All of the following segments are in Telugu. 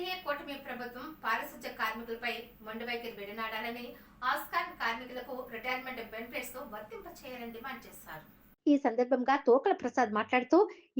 ఎన్డీఏ కూటమి ప్రభుత్వం పారిశుధ్య కార్మికులపై మొండివైఖరి విడనాడాలని ఆస్కాన్ కార్మికులకు రిటైర్మెంట్ బెనిఫిట్స్తో వర్తింప చేయాలని డిమాండ్ చేశారు. ఈ సందర్భంగా తోకల ప్రసాద్ మాట్లాడుతూ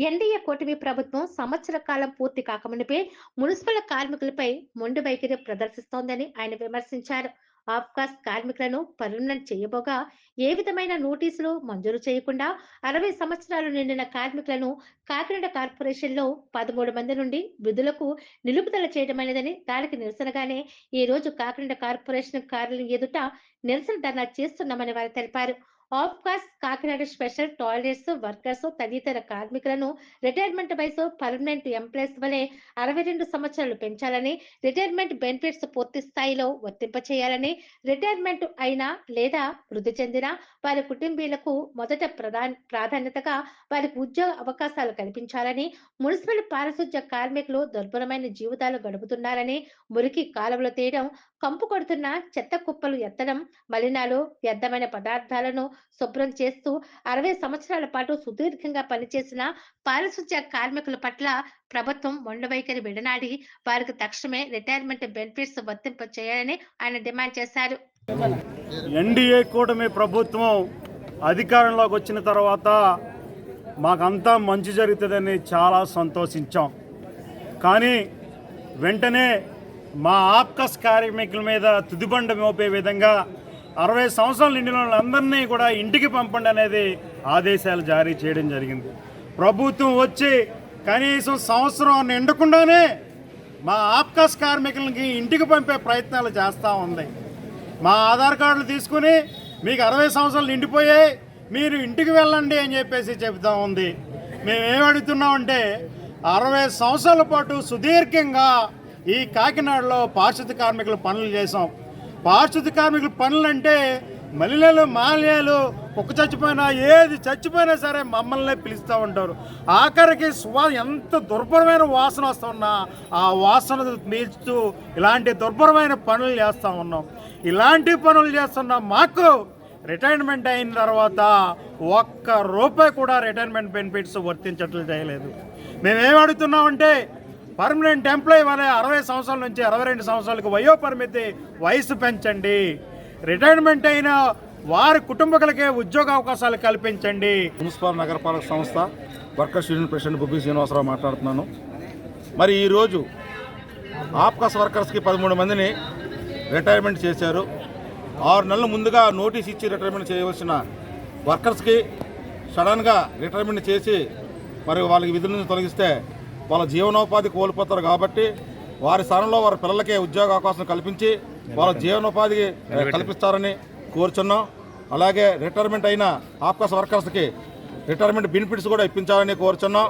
ఎన్డీఏ కూటమి ప్రభుత్వం సంవత్సర కాలం పూర్తి కాకమునిపే మున్సిపల్ కార్మికులపై మొండి వైఖరి ప్రదర్శిస్తోందని ఆయన విమర్శించారు. ఆఫ్కాస్ కార్మికులను పర్మనెంట్ చేయబోగా ఏ విధమైన నోటీసులు మంజూరు చేయకుండా అరవై సంవత్సరాలు నిండిన కార్మికులను కాకినాడ కార్పొరేషన్లో పదమూడు మంది నుండి విధులకు నిలుపుదల చేయడం అనేదని దానికి నిరసనగానే ఈ రోజు కాకినాడ కార్పొరేషన్ కార్యాలయం ఎదుట నిరసన ధర్నా చేస్తున్నామని వారు తెలిపారు. APCOS Kakinada special toilets workers తదితర కార్మికులను రిటైర్మెంట్ వయసు పర్మనెంట్ ఎంప్లాయీస్ వలె అరవై రెండు సంవత్సరాలు పెంచాలని రిటైర్మెంట్ బెనిఫిట్స్ పూర్తి స్థాయిలో వర్తింపచేయాలని రిటైర్మెంట్ అయినా లేదా మృతి చెందిన వారి కుటుంబీలకు మొదట ప్రధాన ప్రాధాన్యతగా వారికి ఉద్యోగ అవకాశాలు కల్పించాలని మున్సిపల్ పారిశుధ్య కార్మికులు దుర్భరమైన జీవితాలు గడుపుతున్నారని మురికి కాలువలు తీయడం కంపు కొడుతున్న చెత్త కుప్పలు ఎత్తడం మలినాలు వ్యర్థమైన పదార్థాలను శుభ్రం చేస్తూ అరవై సంవత్సరాల పాటు సుదీర్ఘంగా పనిచేసిన పారిశుధ్య కార్మికుల పట్ల ప్రభుత్వం మొండవైఖరి విడనాడి వారికి తక్షణమే రిటైర్మెంట్ బెనిఫిట్స్ వర్తింప చేయాలని ఆయన డిమాండ్ చేశారు. ఎన్డీఏ కూటమి ప్రభుత్వం అధికారంలోకి వచ్చిన తర్వాత మాకంతా మంచి జరుగుతుందని చాలా సంతోషించాం. కానీ వెంటనే మా ఆప్కస్ కార్మికుల మీద తుదిబండ మోపే విధంగా అరవై సంవత్సరాలు నిండిన వాళ్ళందరినీ కూడా ఇంటికి పంపండి అనేది ఆదేశాలు జారీ చేయడం జరిగింది. ప్రభుత్వం వచ్చి కనీసం సంవత్సరం నిండకుండానే మా ఆప్కాస్ కార్మికులకి ఇంటికి పంపే ప్రయత్నాలు చేస్తూ ఉంది. మా ఆధార్ కార్డులు తీసుకుని మీకు అరవై సంవత్సరాలు నిండిపోయాయి మీరు ఇంటికి వెళ్ళండి అని చెప్పేసి చెబుతా ఉంది. మేము అడుగుతున్నామంటే అరవై సంవత్సరాల పాటు సుదీర్ఘంగా ఈ కాకినాడలో పారిశుద్ధ కార్మికులు పనులు చేసాం పారిశుద్ధ కార్మికుల పనులు అంటే మాల్యాలు కుక్క చచ్చిపోయినా ఏది చచ్చిపోయినా సరే మమ్మల్ని పిలుస్తూ ఉంటారు. ఆఖరికి స్వా ఎంత దుర్భరమైన వాసన వస్తున్నా ఆ వాసన పీల్చుతూ ఇలాంటి దుర్భరమైన పనులు చేస్తూ ఉన్నాం. ఇలాంటి పనులు చేస్తున్న మాకు రిటైర్మెంట్ అయిన తర్వాత ఒక్క రూపాయి కూడా రిటైర్మెంట్ బెనిఫిట్స్ వర్తించట్లు చేయలేదు మేమేం అడుగుతున్నామంటే పర్మనెంట్ ఎంప్లాయీ వలె అరవై సంవత్సరాల నుంచి అరవై రెండు సంవత్సరాలకు వయో పరిమితి వయసు పెంచండి. రిటైర్మెంట్ అయిన వారి కుటుంబకులకే ఉద్యోగ అవకాశాలు కల్పించండి. మున్సిపల్ నగరపాలక సంస్థ workers union president Bubbi Srinivasarao మాట్లాడుతున్నాను. మరి ఈరోజు ఆప్కాస్ వర్కర్స్కి పదమూడు మందిని రిటైర్మెంట్ చేశారు. ఆరు నెలల ముందుగా నోటీస్ ఇచ్చి రిటైర్మెంట్ చేయవలసిన వర్కర్స్కి సడన్గా రిటైర్మెంట్ చేసి మరి వాళ్ళకి విధుల నుంచి తొలగిస్తే వాళ్ళ జీవనోపాధి కోల్పోతారు కాబట్టి వారి స్థానంలో వారి పిల్లలకే ఉద్యోగ అవకాశం కల్పించి వాళ్ళ జీవనోపాధి కల్పిస్తారని కోరుచున్నాం. అలాగే రిటైర్మెంట్ అయిన ఆప్కాస్ వర్కర్స్కి రిటైర్మెంట్ బెనిఫిట్స్ కూడా ఇప్పించాలని కోరుచున్నాం.